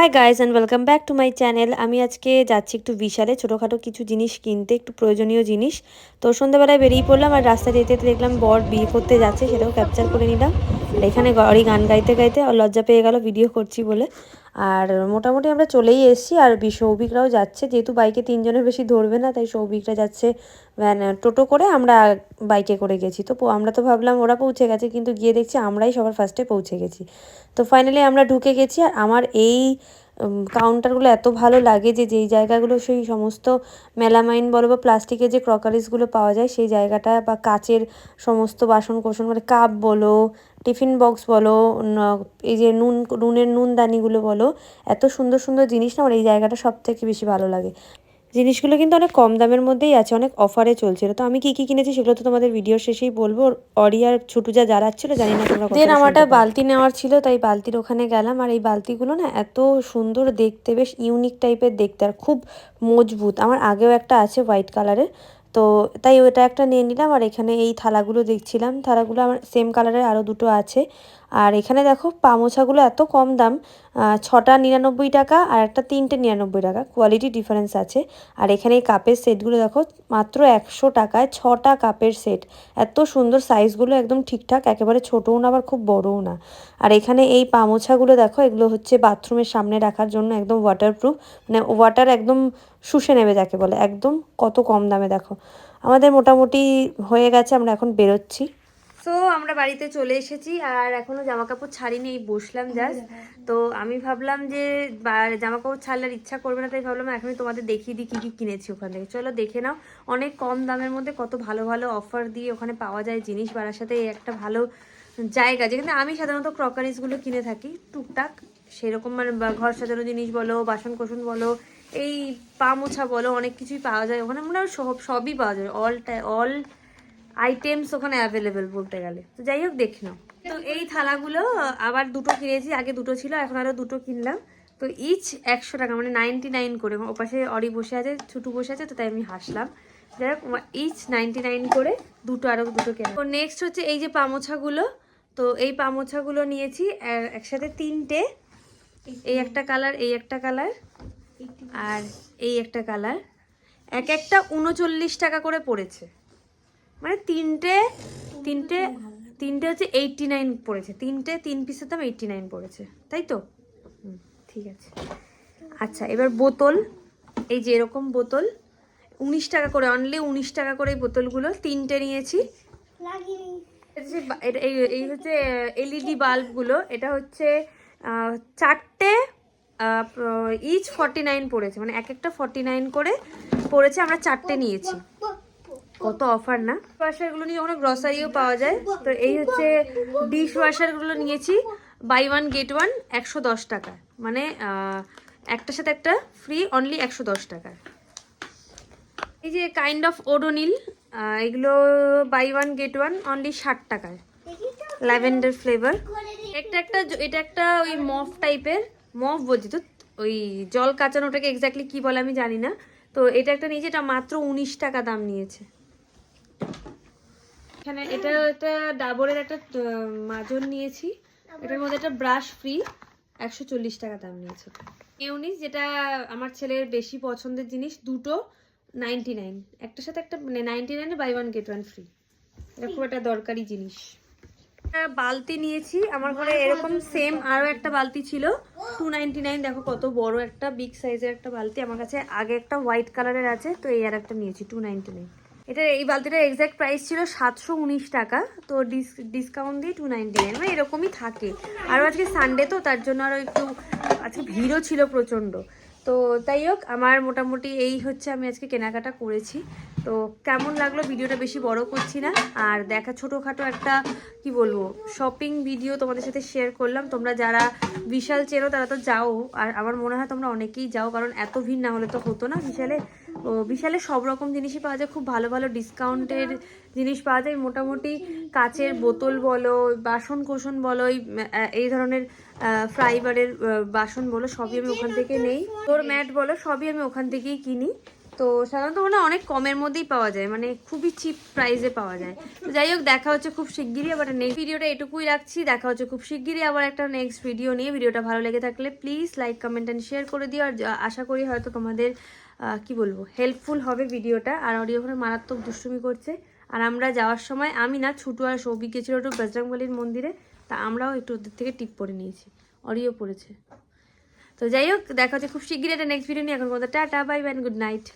Hi guys and welcome back to my channel আমি আজকে যাচ্ছি একটু বিশালে ছোটোখাটো কিছু জিনিস কিনতে, একটু প্রয়োজনীয় জিনিস। তো সন্ধ্যাবেলায় বেরিয়ে পড়লাম আর রাস্তা যেতে যেতে দেখলাম বর বিয়ে করতে যাচ্ছে, সেটাও ক্যাপচার করে নিলাম। এখানে গড়ি গান গাইতে গাইতে আর লজ্জা পেয়ে গেল ভিডিও করছি বলে। আর মোটামুটি আমরা চলেই এসেছি আর সৌভিকরাও যাচ্ছে, যেহেতু বাইকে তিনজনের বেশি ধরবে না, তাই সৌভিকরা যাচ্ছে ভ্যান টোটো করে আমরা বাইকে করে গেছি। তো আমরা তো ভাবলাম ওরা পৌঁছে গেছে, কিন্তু গিয়ে দেখছি আমরাই সবার ফার্স্টে পৌঁছে গেছি। তো ফাইনালি আমরা ঢুকে গেছি আর আমার এই কাউন্টারগুলো এত ভালো লাগে যে যেই জায়গাগুলো সেই সমস্ত মেলামাইন বলো বা প্লাস্টিকের যে ক্রকারিসগুলো পাওয়া যায়, সেই জায়গাটা বা কাচের সমস্ত বাসন কোসন মানে কাপ বলো টিফিন বক্স বলো এই যে নুন, নুনের নুনদানিগুলো বলো, এত সুন্দর সুন্দর জিনিস না, আমার এই জায়গাটা সব থেকে বেশি ভালো লাগে। জিনিসগুলো কিন্তু অনেক কম দামের মধ্যেই আছে অনেক অফারে চলছিল তো আমি কি কি কিনেছি সেগুলো তো তোমাদের ভিডিওর শেষেই বলব। অরিয়ার আর ছুটুজা যারা ছিল জানি না তোমরা দেন আমারটা বালতি নেওয়ার ছিল তাই বালতির ওখানে গেলাম। আর এই বালতিগুলো না এত সুন্দর দেখতে বেশ ইউনিক টাইপের দেখতে আর খুব মজবুত। আমার আগেও একটা আছে হোয়াইট কালারের তো তাই ওটা একটা নিয়ে নিলাম। আর এখানে এই থালাগুলো দেখছিলাম। থালাগুলো আমার সেম কালারের আরও দুটো আছে। আর এখানে দেখো পামোছাগুলো এত কম দাম ছটা নিরানব্বই টাকা আর একটা তিনটে নিরানব্বই টাকা। কোয়ালিটি ডিফারেন্স আছে। আর এখানে এই কাপের সেটগুলো দেখো, মাত্র একশো টাকায় ছটা কাপের সেট এত সুন্দর সাইজগুলো একদম ঠিকঠাক, একেবারে ছোটও না আবার খুব বড়ও না। আর এখানে এই পামোছাগুলো দেখো, এগুলো হচ্ছে বাথরুমের সামনে রাখার জন্য একদম ওয়াটারপ্রুফ মানে ওয়াটার একদম শুষে নেবে যাকে বলে, একদম কত কম দামে দেখো। আমাদের মোটামুটি হয়ে গেছে, আমরা এখন বেরোচ্ছি। সো আমরা বাড়িতে চলে এসেছি আর এখনও জামা কাপড় ছাড়িনি এই বসলাম জাস্ট তো আমি ভাবলাম যে জামা কাপড় ছাড়লে আর ইচ্ছা করবে না তাই ভাবলাম এখনই তোমাদের দেখিয়ে দিই কী কী কিনেছি ওখান থেকে। চলো দেখে নাও অনেক কম দামের মধ্যে কত ভালো ভালো অফার দিয়ে ওখানে পাওয়া যায় জিনিস। বাড়ার সাথে এই একটা ভালো জায়গা যেখানে আমি সাধারণত ক্রকারিসগুলো কিনে থাকি টুকটাক। সেরকম মানে ঘর সাজানো জিনিস বলো বাসন কোসন বলো এই পা মোছা বলো অনেক কিছুই পাওয়া যায়। ওখানে মনে হয় সব সবই পাওয়া যায়। অল অল আইটেমস ওখানে অ্যাভেলেবেল বলতে গেলে। তো যাই হোক, দেখে নাও। তো এই থালাগুলো আবার দুটো কিনেছি, আগে দুটো ছিল, এখন আরও দুটো কিনলাম। তো ইচ একশো টাকা মানে নাইনটি নাইন করে ওপাশে অরি বসে আছে, ছুটু বসে আছে, তো তাই আমি হাসলাম। যাই হোক ইচ নাইনটি নাইন করে দুটো আরও দুটো কেনা। তো নেক্সট হচ্ছে এই যে পামোছাগুলো। তো এই পামোছাগুলো নিয়েছি একসাথে তিনটে। এই একটা কালার, এই একটা কালার আর এই একটা কালার। এক একটা উনচল্লিশ টাকা করে পড়েছে। মানে তিনটে তিনটে তিনটে হচ্ছে এইটটি নাইন পড়েছে। তিনটে, তিন পিসের দাম এইটটি নাইন পড়েছে। তাই তো? ঠিক আছে। আচ্ছা এবার বোতল। এই যে এরকম বোতল, উনিশ টাকা করে অনলি উনিশ টাকা করে এই বোতলগুলো তিনটে নিয়েছি। এই এই হচ্ছে এলইডি বাল্বগুলো, এটা হচ্ছে চারটে ইচ ফর্টি নাইন পড়েছে। মানে এক একটা ফর্টি নাইন করে পড়েছে, আমরা চারটে নিয়েছি। কত অফার না? ওয়াশার ওয়াশারগুলো নিয়ে ওখানে গ্রসারিও পাওয়া যায়। তো এই হচ্ছে ডিশ ওয়াশারগুলো নিয়েছি। বাই ওয়ান গেট ওয়ান একশো দশ টাকা। মানে একটার সাথে একটা ফ্রি অনলি একশো দশ টাকায় এই যে কাইন্ড অফ ওডোনিল এগুলো buy one get one only ষাট টাকায়। ল্যাভেন্ডার ফ্লেভার একটা একটা এটা একটা ওই মফ টাইপের মফ বলছি তো, ওই জল কাচানোটাকে এক্স্যাক্টলি কি বলে আমি জানি না। তো এটা একটা নিয়েছে, এটা মাত্র উনিশ টাকা দাম নিয়েছে। এখানে এটা একটা ডাবরের একটা মাজন নিয়েছি। এটার মধ্যে একটা ব্রাশ ফ্রি, একশো চল্লিশ টাকা দাম নিয়েছে। মেউনিস যেটা আমার ছেলের বেশি পছন্দের জিনিস, দুটো নাইনটি নাইন। একটার সাথে একটা মানে নাইনটি নাইনে buy one get one free এটা খুব একটা দরকারি জিনিস। বালতি নিয়েছি, আমার ঘরে এরকম সেম আরও একটা বালতি ছিল। টু নাইন দেখো কত বড় একটা বিগ সাইজের একটা বালতি। আমার কাছে আগে একটা হোয়াইট কালারের আছে, তো এই আর একটা নিয়েছি টু নাইনটি নাইন এটা এই বালতিটার এক্স্যাক্ট প্রাইস ছিল সাতশো উনিশ টাকা। তো ডিসকাউন্ট দিয়ে টু নাইনটি নাইন মানে এরকমই থাকে। আরও আজকে সানডে তো, তার জন্য আরও একটু আজকে ভিড়ও ছিল প্রচণ্ড। তো তাই হোক, আমার মোটামুটি এই হচ্ছে আমি আজকে কেনাকাটা করেছি। তো কেমন লাগল ভিডিওটা বেশি বড় করছি না। আর দেখা ছোটোখাটো একটা, কি বলব শপিং ভিডিও তোমাদের সাথে শেয়ার করলাম। তোমরা যারা বিশাল চেনো, তারা তো যাও। আর আমার মনে হয় তোমরা অনেকেই যাও, কারণ এত ভিড় না হলে তো হতো না বিশালে। ও, বিশালে সব রকম জিনিসই পাওয়া যায়, খুব ভালো ভালো ডিসকাউন্টের জিনিস পাওয়া যায়। মোটামুটি কাচের বোতল বলো বাসন কোসন বলো, এই ধরনের ফ্রাইবারের বাসন বলো, সবই আমি ওখান থেকে নেই। তোর ম্যাট বলো, সবই আমি ওখান থেকেই কিনি। তো সাধারণত ওখানে অনেক কমের মধ্যেই পাওয়া যায় মানে খুবই চিপ প্রাইসে পাওয়া যায়। তো যাই হোক, দেখা হচ্ছে খুব শিগগিরই আবার নেক্সট ভিডিওটা এটুকুই রাখছি। দেখা হচ্ছে খুব শিগগিরই আবার একটা নেক্সট ভিডিও নিয়ে। ভিডিওটা ভালো লেগে থাকলে please like comment and share করে দিও। আর আশা করি হয়তো তোমাদের কি বলব হেল্পফুল হবে ভিডিওটা। আর অডিও ওখানে মারাত্মক দুষ্টুমি করছে। আর আমরা যাওয়ার সময়, আমি না, ছুটু আর সৌভিক গেছিল একটু বজরংবলির মন্দিরে। তা আমরাও একটু ওদের থেকে টিপ পরে নিয়েছি। অডিও পড়েছে। তো যাই হোক, দেখা হচ্ছে খুব শিগগিরই একটা নেক্সট ভিডিও নিয়ে। এখন কথা tata bye bye good night